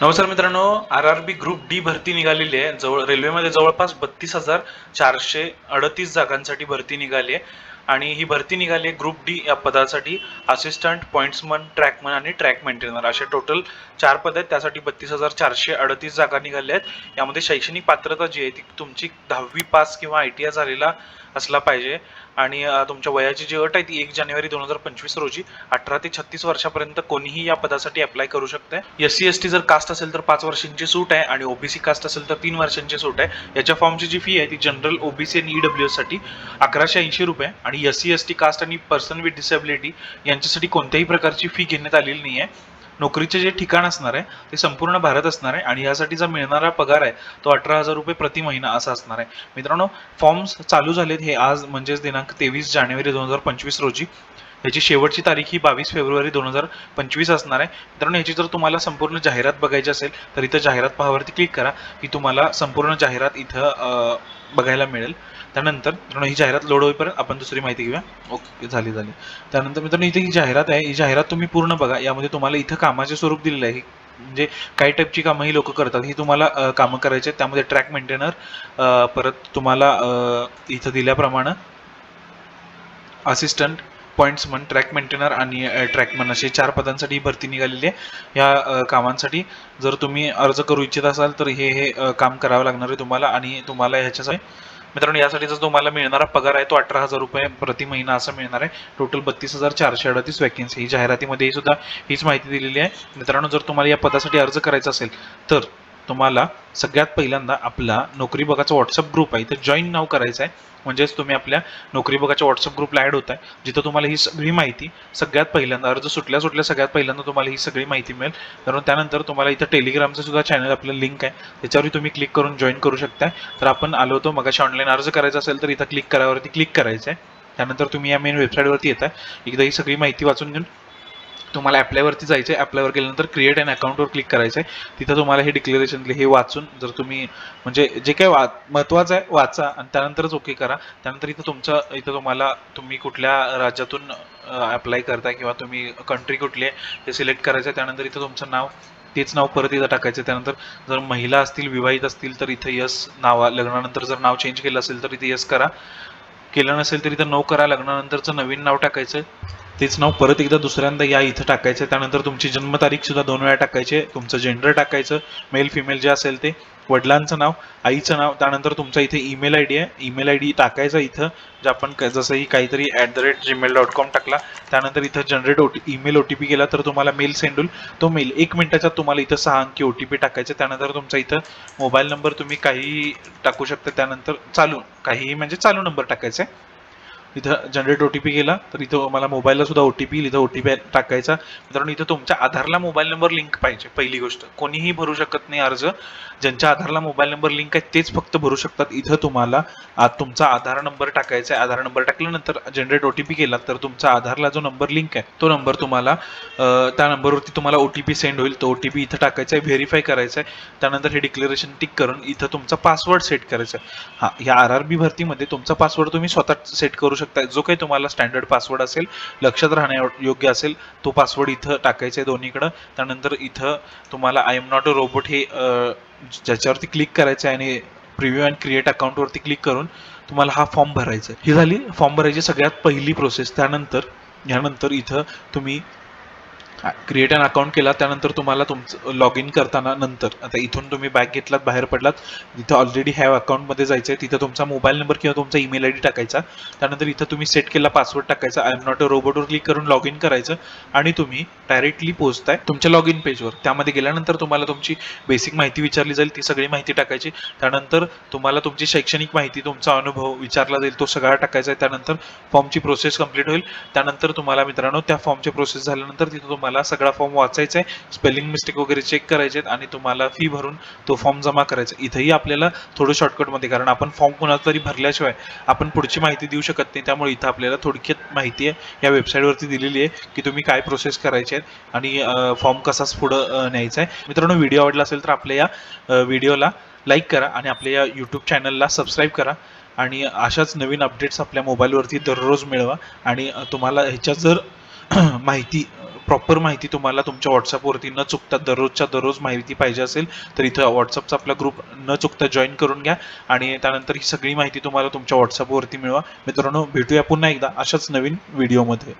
नमस्कार मित्रांनो R R B group D भरती निघालेली आहे. जवळ रेल्वेमध्ये जवळपास बत्तीस हजार चारशे अडतीस जागांसाठी भरती निघाली आहे. आणि ही भरती निघाली आहे ग्रुप डी या पदासाठी. असिस्टंट पॉईंट्समन ट्रॅकमन आणि ट्रॅक मेंटेनर असे टोटल चार पद आहेत. त्यासाठी बत्तीस हजार चारशे अडतीस जागा निघाल्या आहेत. यामध्ये शैक्षणिक पात्रता जी आहे ती तुमची दहावी पास किंवा आय टी आय झालेला असला पाहिजे. आणि तुमच्या वयाची जी अट आहे ती एक जानेवारी दोन हजार पंचवीस रोजी अठरा ते छत्तीस वर्षापर्यंत कोणीही या पदासाठी अप्लाय करू शकते. एस सी एस टी जर कास्ट असेल तर पाच वर्षांची सूट आहे आणि ओबीसी कास्ट असेल तर तीन वर्षांची सूट आहे. याच्या फॉर्मची जी फी आहे ती जनरल ओबीसी आणि ईडब्ल्यू एससाठी अकराशे ऐंशी रुपये आणि S C S T caste आणि पर्सन विथ डिसेबिलिटी यांच्यासाठी कोणत्याही प्रकारची फी घेण्यात आलेली नाही आहे नोकरीचे जे ठिकाण असणार आहे ते संपूर्ण भारत असणार आहे आणि यासाठी जो मिळणारा पगार आहे तो अठरा हजार रुपये प्रति महिना असा असणार आहे. मित्रांनो फॉर्म्स चालू झालेत हे आज म्हणजेच दिनांक तेवीस जानेवारी दोन हजार पंचवीस रोजी. याची शेवटची तारीख ही बावीस फेब्रुवारी दोन हजार पंचवीस असणार आहे. मित्रांनो याची जर तुम्हाला संपूर्ण जाहिरात बघायची असेल तर इथं जाहिरात पहावरती क्लिक करा. की तुम्हाला संपूर्ण जाहिरात इथं बघायला मिळेल. त्यानंतर मित्रांनो ही जाहिरात लोड होईपर्यंत आपण दुसरी माहिती घेऊया. ओके झाली झाली. त्यानंतर मित्रांनो इथे ही जाहिरात आहे. ही जाहिरात तुम्ही पूर्ण बघा. यामध्ये तुम्हाला इथं कामाचे स्वरूप दिलेलं आहे. म्हणजे काही टाईपची कामं ही लोक करतात. ही तुम्हाला कामं करायची आहेत. त्यामध्ये ट्रॅक मेंटेनर परत तुम्हाला इथं दिल्याप्रमाणे असिस्टंट पॉईंट्समन ट्रॅक मेंटेनर आणि ट्रॅकमन असे चार पदांसाठी ही भरती निघालेली आहे. या कामांसाठी जर तुम्ही अर्ज करू इच्छित असाल तर हे हे काम करावं लागणार आहे तुम्हाला आणि तुम्हाला ह्याच्यासाठी मित्रांनो यासाठी जर तुम्हाला मिळणारा पगार आहे तो अठरा हजार रुपये प्रति महिना असा मिळणार आहे. टोटल बत्तीस हजार चारशे अडतीस वॅकेन्सी ही जाहिरातीमध्ये सुद्धा हीच माहिती दिलेली आहे. मित्रांनो जर तुम्हाला या पदासाठी अर्ज करायचा असेल तर तुम्हाला सगळ्यात पहिल्यांदा आपला नोकरी बघाचा व्हॉट्सअप ग्रुप आहे इथे जॉईन नाव करायचं आहे. म्हणजेच तुम्ही आपल्या नोकरी बघाच्या व्हॉट्सअप ग्रुपला ॲड होत आहे. जिथं तुम्हाला ही सगळी माहिती सगळ्यात पहिल्यांदा अर्ज सुटल्या सुटल्या सगळ्यात पहिल्यांदा तुम्हाला ही सगळी माहिती मिळेल. कारण त्यानंतर तुम्हाला इथं टेलिग्रामचं सुद्धा चॅनल आपलं लिंक आहे. त्याच्यावरही तुम्ही क्लिक करून जॉईन करू शकता तर आपण आलो होतो मगाशी ऑनलाईन अर्ज करायचा असेल तर इथं क्लिक करावरती क्लिक करायचं आहे त्यानंतर तुम्ही या मेन वेबसाईटवरती येता एकदा ही सगळी माहिती वाचून घेऊन तुम्हाला ॲपल्यावरती जायचं आहे ॲपल्यावर गेल्यानंतर क्रिएट अँड अकाउंटवर क्लिक करायचं आहे तिथं तुम्हाला हे डिक्लेरेशन हे वाचून जर तुम्ही म्हणजे जे काही वा महत्त्वाचं आहे वाचा आणि त्यानंतरच ओके करा. त्यानंतर इथं तुमचं इथं तुम्हाला तुम्ही कुठल्या राज्यातून अप्लाय करताय किंवा तुम्ही कंट्री कुठली आहे हे सिलेक्ट करायचं आहे त्यानंतर इथं तुमचं नाव तेच नाव परत इथं टाकायचं त्यानंतर जर महिला असतील विवाहित असतील तर इथं यस नावा लग्नानंतर जर नाव चेंज केलं असेल तर इथे यस करा. केलं नसेल तर इथं नो करा. लग्नानंतरचं नवीन नाव टाकायचं तेच नाव परत एकदा दुसऱ्यांदा या इथं टाकायचं त्यानंतर तुमची जन्मतारीख सुद्धा दोन वेळा टाकायचे तुमचं जेंडर टाकायचं मेल फिमेल जे असेल ते. वडिलांचं नाव आईचं नाव. त्यानंतर तुमचा इथे ईमेल आय डी आहे. ईमेल आय डी टाकायचा इथं. जे आपण जसंही काहीतरी at the rate Gmail dot com टाकला. त्यानंतर इथं generate O T email O T P केला तर तुम्हाला मेल सेंड होईल. तो मेल एक मिनिटाच्यात तुम्हाला इथं सहा अंकी ओ टी पी टाकायचं त्यानंतर तुमचा इथं मोबाईल नंबर तुम्ही काहीही टाकू शकता. त्यानंतर चालू काहीही म्हणजे चालू नंबर टाकायचा आहे इथं जनरेट ओ टी पी केला तर इथं मला मोबाईलला सुद्धा ओ टी पी इथं ओ टी पी टाकायचा. मित्रांनो इथं तुमच्या आधारला मोबाईल नंबर लिंक पाहिजे पहिली गोष्ट. कोणीही भरू शकत नाही अर्ज. ज्यांच्या आधारला मोबाईल नंबर लिंक आहे तेच फक्त भरू शकतात. इथं तुम्हाला तुमचा आधार नंबर टाकायचा आहे. आधार नंबर टाकल्यानंतर जनरेट ओ टी पी केला तर तुमचा आधारला जो नंबर लिंक आहे तो नंबर तुम्हाला त्या नंबरवरती तुम्हाला ओ टी पी सेंड होईल. तो ओ टी पी इथं टाकायचा आहे व्हेरीफाय करायचा आहे. त्यानंतर हे डिक्लेरेशन टिक करून इथं तुमचा पासवर्ड सेट करायचा आहे. हा या आर आर बी भरतीमध्ये तुमचा पासवर्ड तुम्ही स्वतः सेट करू शकता. जो काही तुम्हाला स्टँडर्ड पासवर्ड असेल लक्षात राहण्या योग्य असेल तो पासवर्ड इथं टाकायचा आहे दोन्हीकडं. त्यानंतर इथं तुम्हाला I am not a robot हे ज्याच्यावरती क्लिक करायचं आहे आणि प्रिव्ह्यू अँड क्रिएट अकाउंटवरती क्लिक करून तुम्हाला हा फॉर्म भरायचा आहे. ही झाली फॉर्म भरायची सगळ्यात पहिली प्रोसेस त्यानंतर यानंतर इथं तुम्ही क्रिएट अन अकाउंट केला त्यानंतर तुम्हाला तुमचं लॉग इन करताना नंतर आता इथून तुम्ही बॅग घेतलात बाहेर पडलात तिथं ऑलरेडी हॅव अकाउंटमध्ये जायचं आहे तिथं तुमचा मोबाईल नंबर किंवा तुमचा ईमेल आय डी टाकायचा त्यानंतर इथं तुम्ही सेट केला पासवर्ड टाकायचा आय एम नॉट अ रोबोटवर क्लिक करून लॉग इन करायचं आणि तुम्ही डायरेक्टली पोहोचताय तुमच्या लॉग इन पेजवर त्यामध्ये गेल्यानंतर तुम्हाला तुमची बेसिक माहिती विचारली जाईल ती सगळी माहिती टाकायची त्यानंतर तुम्हाला तुमची शैक्षणिक माहिती तुमचा अनुभव विचारला जाईल तो सगळा टाकायचा आहे त्यानंतर फॉर्मची प्रोसेस कंप्लीट होईल त्यानंतर तुम्हाला मित्रांनो त्या फॉर्मची प्रोसेस झाल्यानंतर तिथं तुम्हाला सगळा फॉर्म वाचायचा आहे स्पेलिंग मिस्टेक वगैरे चेक करायचे आहेत आणि तुम्हाला फी भरून तो फॉर्म जमा करायचा. आहे. इथंही आपल्याला थोडं शॉर्टकटमध्ये कारण आपण फॉर्म कुणाला तरी भरल्याशिवाय आपण पुढची माहिती देऊ शकत नाही. त्यामुळे इथं आपल्याला थोडक्यात माहिती आहे. या वेबसाईटवरती दिलेली आहे की तुम्ही काय प्रोसेस करायचे आहेत आणि फॉर्म कसाच पुढं न्यायचा आहे. मित्रांनो व्हिडिओ आवडला असेल तर आपल्या या व्हिडिओला लाईक करा आणि आपल्या या यूट्यूब चॅनलला सबस्क्राईब करा. आणि अशाच नवीन अपडेट्स आपल्या मोबाईलवरती दररोज मिळवा. आणि तुम्हाला ह्याच्यात जर माहिती प्रॉपर माहिती तुम्हाला तुमच्या व्हॉट्सअपवरती न चुकता दररोजच्या दररोज माहिती पाहिजे असेल तर इथं व्हॉट्सअपचा आपला ग्रुप न चुकता जॉईन करून घ्या आणि त्यानंतर ही सगळी माहिती तुम्हाला तुमच्या व्हॉट्सअपवरती मिळवा. मित्रांनो भेटूया पुन्हा एकदा अशाच नवीन व्हिडिओमध्ये